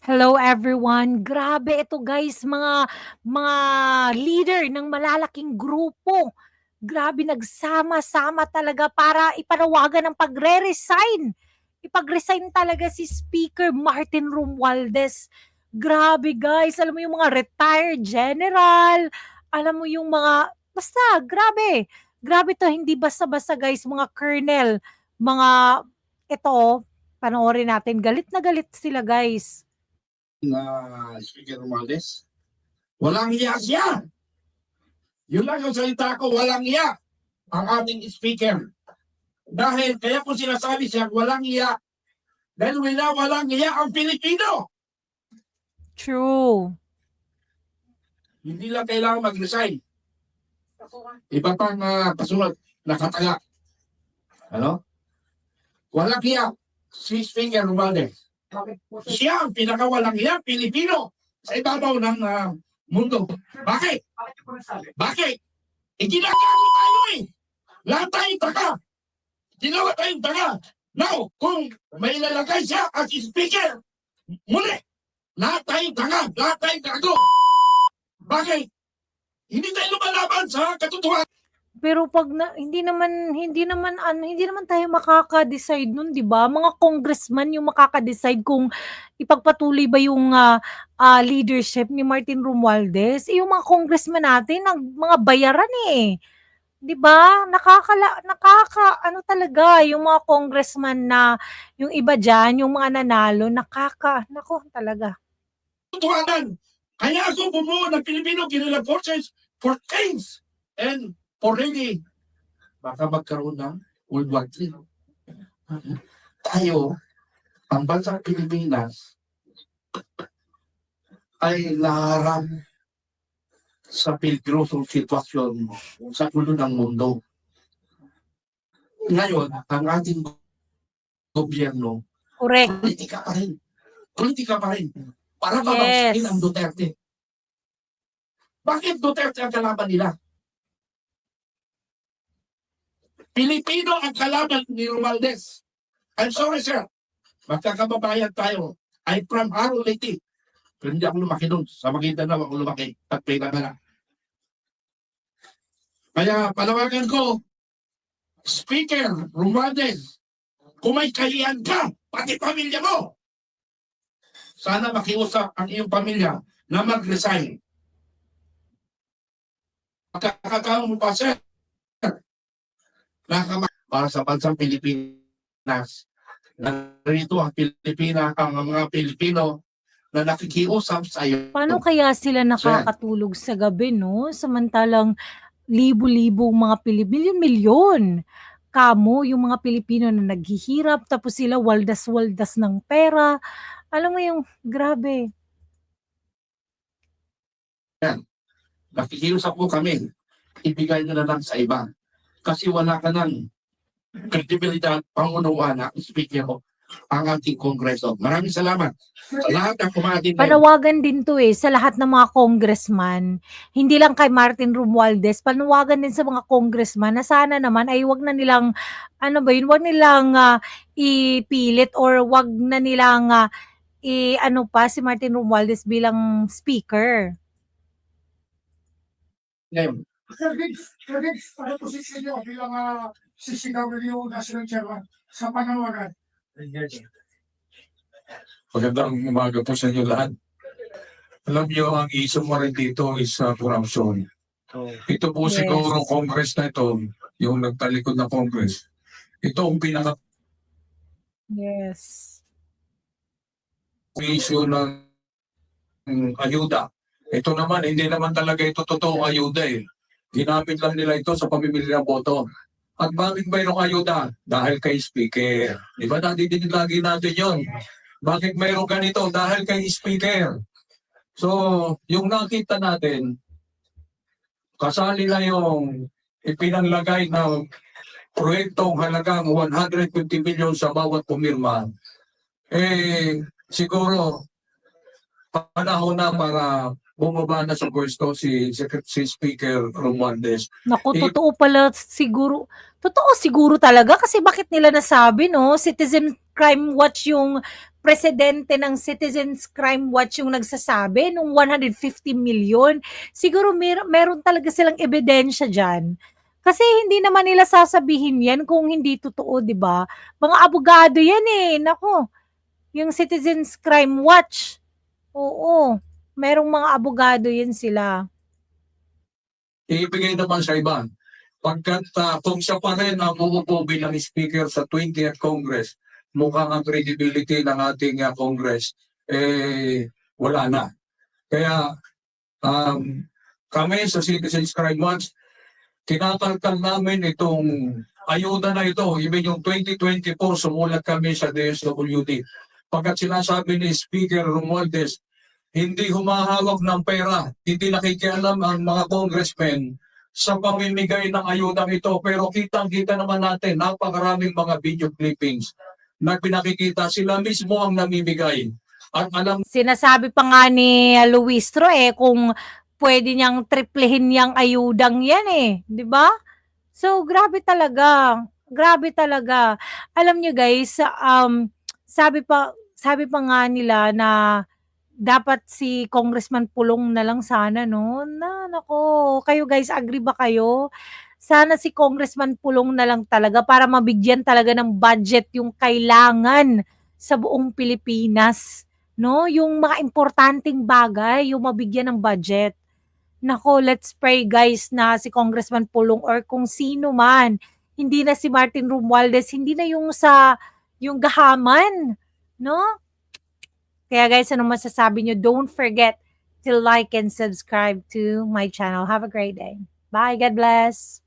Hello everyone. Grabe ito guys, mga mga leader ng malalaking grupo. Grabe nagsama-sama talaga para ipanawagan ang pagre-resign. Ipag-resign talaga si Speaker Martin Romualdez. Grabe guys, alam mo yung mga retired general, alam mo yung mga basta grabe. Grabe to, hindi basta-basta guys, mga colonel, mga ito, panoorin natin, galit na galit sila guys. Na Speaker Romualdez. Walang iya siya. Yun lang yung salita ko, walang iya ang ating speaker. Dahil kaya ko sinasabi siya, walang iya. Dahil wala walang iya ang Pilipino. True. Hindi lang kailangan mag-resign. Iba pang uh, kasunod, nakataga. Ano? Walang iya si Speaker Romualdez. Siya ang pinakawalang iya, Pilipino, sa ibabaw ng ah, mundo. Bakit? Bakit? Eh, ginagawa tayo eh. Lahat tayong taga. Ginawa tayong taga. Now, kung may lalagay siya as speaker, muli, lahat tayong taga, lahat tayong gago. Bakit? Hindi tayo lumalaban sa katotohanan. Pero pag na, hindi naman hindi naman ano, hindi naman tayo makaka-decide nun, 'di ba? Mga congressman yung makaka-decide kung ipagpatuloy ba yung ah, ah, leadership ni Martin Romualdez. Eh, yung mga congressman natin ng mga bayaran eh. 'Di ba? Nakakala nakaka ano talaga yung mga congressman na yung iba diyan, yung mga nanalo, nakaka nako talaga. katotohanan. Kaya ako ng Filipino Guerrilla Forces for change and really baka magkaroon ng World War III. Tayo, ang bansang Pilipinas, ay naharap sa peligrosong sitwasyon sa ulo ng mundo. Ngayon, ang ating gobyerno, Correct. politika pa rin. Politika pa rin. Para Yes. babagsakin ang Duterte. Bakit Duterte ang kalaban nila? Pilipino ang kalaban ni Romualdez. I'm sorry, sir. Magkakababayan tayo. I'm from Haro Leyte. Pero hindi ako lumaki doon. Sa Maguindanao ako lumaki. At pinagala. Kaya palawagan ko, Speaker Romualdez, kung may kahiyan ka, pati pamilya mo, sana makiusap ang iyong pamilya na mag-resign. Pagkakataon mo pa, sir, nakama para sa bansang Pilipinas. Narito ang Pilipina, ang mga Pilipino na nakikiusap sa iyo. Paano kaya sila nakakatulog sa gabi, no? Samantalang libo-libong mga Pilipino, milyon kamo yung mga Pilipino na naghihirap tapos sila waldas-waldas ng pera. Alam mo yung grabe. Nakikiusap po kami, ibigay nyo na lang sa iba. Kasi wala ka ng kredibilidad, pangunawa na speaker ko ang ating kongreso. Maraming salamat sa lahat ng kumatin. Panawagan din to eh sa lahat ng mga congressman. Hindi lang kay Martin Romualdez, panawagan din sa mga congressman na sana naman ay wag na nilang ano ba yun, wag nilang ah, ipilit or wag na nilang ah, i ano pa si Martin Romualdez bilang speaker. Ngayon, Sir Diggs, Sir Diggs, ano posisyon niyo bilang uh, CCW National Chairman sa panawagan? Magandang umaga po sa inyo lahat. Alam niyo, ang issue mo rin dito is uh, corruption. Ito po Yes. siguro Congress na ito, yung nagtalikod na Congress. Ito ang pinaka Yes. issue ng ayuda. Ito naman, hindi naman talaga ito totoong ayuda eh. Ginamit lang nila ito sa pamimili ng boto. At bakit mayroong ayuda? Dahil kay speaker. Di ba nadidinig lagi natin yon? Bakit mayroong ganito? Dahil kay speaker. So, yung nakita natin, kasali na yung ipinanlagay ng proyektong halagang 150 million sa bawat pumirma. Eh, siguro, panahon na para bumaba na sa pwesto si, si, si Speaker Romualdez. Naku, Eh, totoo pala siguro. Totoo siguro talaga kasi bakit nila nasabi, no? Citizen Crime Watch yung presidente ng Citizens Crime Watch yung nagsasabi nung 150 million. Siguro mer- meron talaga silang ebidensya dyan. Kasi hindi naman nila sasabihin yan kung hindi totoo, di ba? Mga abogado yan eh. Nako, yung Citizens Crime Watch. Oo, merong mga abogado yan sila. ibigay naman sa iba. Pagkat ah, kung siya pa rin ang uupo bilang speaker sa 20th Congress, mukhang ang credibility ng ating ah, Congress, eh, wala na. Kaya, um, kami sa Citizens Crime Watch, kinakalkal namin itong ayuda na ito. Even yung 2024, sumulat kami sa DSWD. Pagkat sinasabi ni Speaker Romualdez, hindi humahawak ng pera, hindi nakikialam ang mga congressmen sa pamimigay ng ayudang ito. Pero kitang-kita naman natin, napakaraming mga video clippings na pinakikita sila mismo ang namimigay. At alam Sinasabi pa nga ni Luistro eh kung pwede niyang triplehin yang ayudang yan eh, ba? So grabe talaga. Grabe talaga. Alam niyo guys, um sabi pa sabi pa nga nila na dapat si Congressman Pulong na lang sana no. Na nako, kayo guys agree ba kayo? Sana si Congressman Pulong na lang talaga para mabigyan talaga ng budget yung kailangan sa buong Pilipinas no? Yung mga importanteng bagay, yung mabigyan ng budget. Nako, let's pray guys na si Congressman Pulong or kung sino man, hindi na si Martin Romualdez, hindi na yung sa yung gahaman, no? Kaya guys, ano masasabi nyo? Don't forget to like and subscribe to my channel. Have a great day. Bye. God bless.